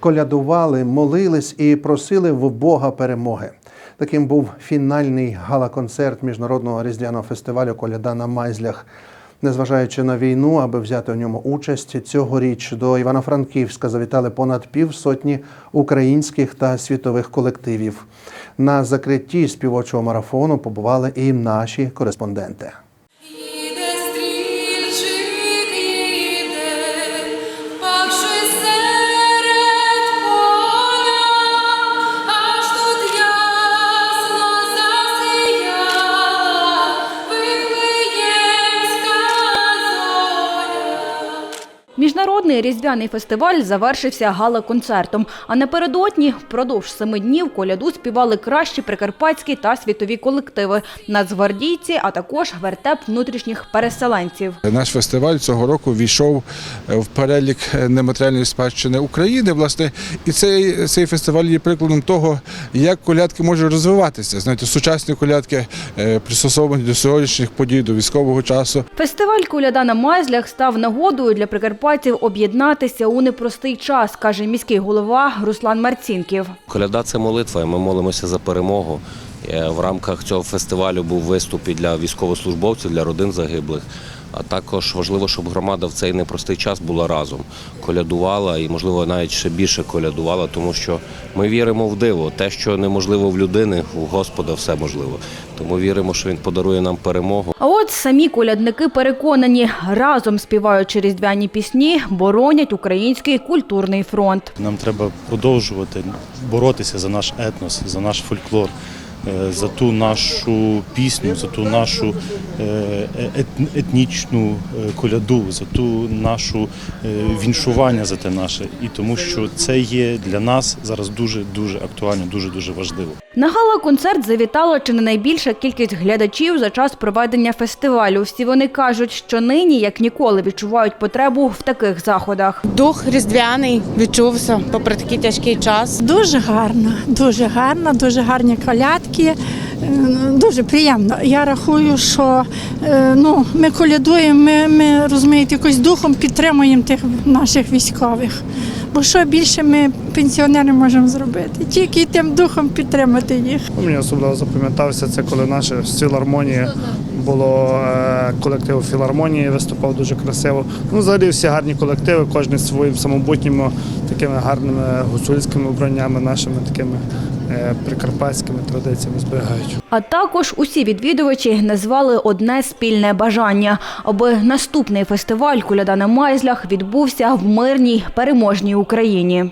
колядували, молились і просили в Бога перемоги. Таким був фінальний гала-концерт міжнародного різдвяного фестивалю Коляда на Майзлях. Незважаючи на війну, аби взяти у ньому участь, цьогоріч до Івано-Франківська завітали понад півсотні українських та світових колективів. На закритті співочого марафону побували і наші кореспонденти. Міжнародний різдвяний фестиваль завершився гала-концертом. А напередодні впродовж семи днів коляду співали кращі прикарпатські та світові колективи, нацгвардійці, а також вертеп внутрішніх переселенців. Наш фестиваль цього року війшов е, в перелік нематеріальної спадщини України. Власне, і цей, цей фестиваль є прикладом того, як колядки можуть розвиватися. Знаєте, сучасні колядки е, пристосовані до сьогоднішніх подій, до військового часу. Фестиваль «Коляда на Майзлях» став нагодою для прикарпатців об'єднатися у непростий час, каже міський голова Руслан Марцінків. Коляда це молитва, ми молимося за перемогу. Е, В рамках цього фестивалю був виступ і для військовослужбовців, для родин загиблих. А також важливо, щоб громада в цей непростий час була разом, колядувала і, можливо, навіть ще більше колядувала, тому що ми віримо в диво. Те, що неможливо в людини, у Господа все можливо. Тому віримо, що він подарує нам перемогу. А от самі колядники переконані, разом співаючи різдвяні пісні, боронять український культурний фронт. Нам треба продовжувати боротися за наш етнос, за наш фольклор, за ту нашу пісню, за ту нашу е, етнічну е, коляду, за ту нашу е, віншування за те наше. І тому що це є для нас зараз дуже дуже актуально, дуже дуже важливо. На гала-концерт завітала чи не найбільша кількість глядачів за час проведення фестивалю. Всі вони кажуть, що нині, як ніколи, відчувають потребу в таких заходах. Дух різдвяний відчувся попри такий тяжкий час. Дуже гарно, дуже гарно, дуже гарні колядки. Е, Дуже приємно. Я рахую, що е, ну, ми колядуємо, ми, ми розумієте, якось духом підтримуємо тих наших військових. Бо що більше ми пенсіонери можемо зробити? Тільки тим духом підтримати їх. Мені особливо запам'ятався це, коли наша з філармонії було е, колектив філармонії, виступав дуже красиво. Ну, взагалі всі гарні колективи, кожен своїм самобутніми такими гарними гуцульськими вбраннями, нашими такими е, прикарпатськими традиціями зберігають. А також усі відвідувачі назвали одне спільне бажання, аби наступний фестиваль «Коляда на Майзлях» відбувся в мирній переможній Україні.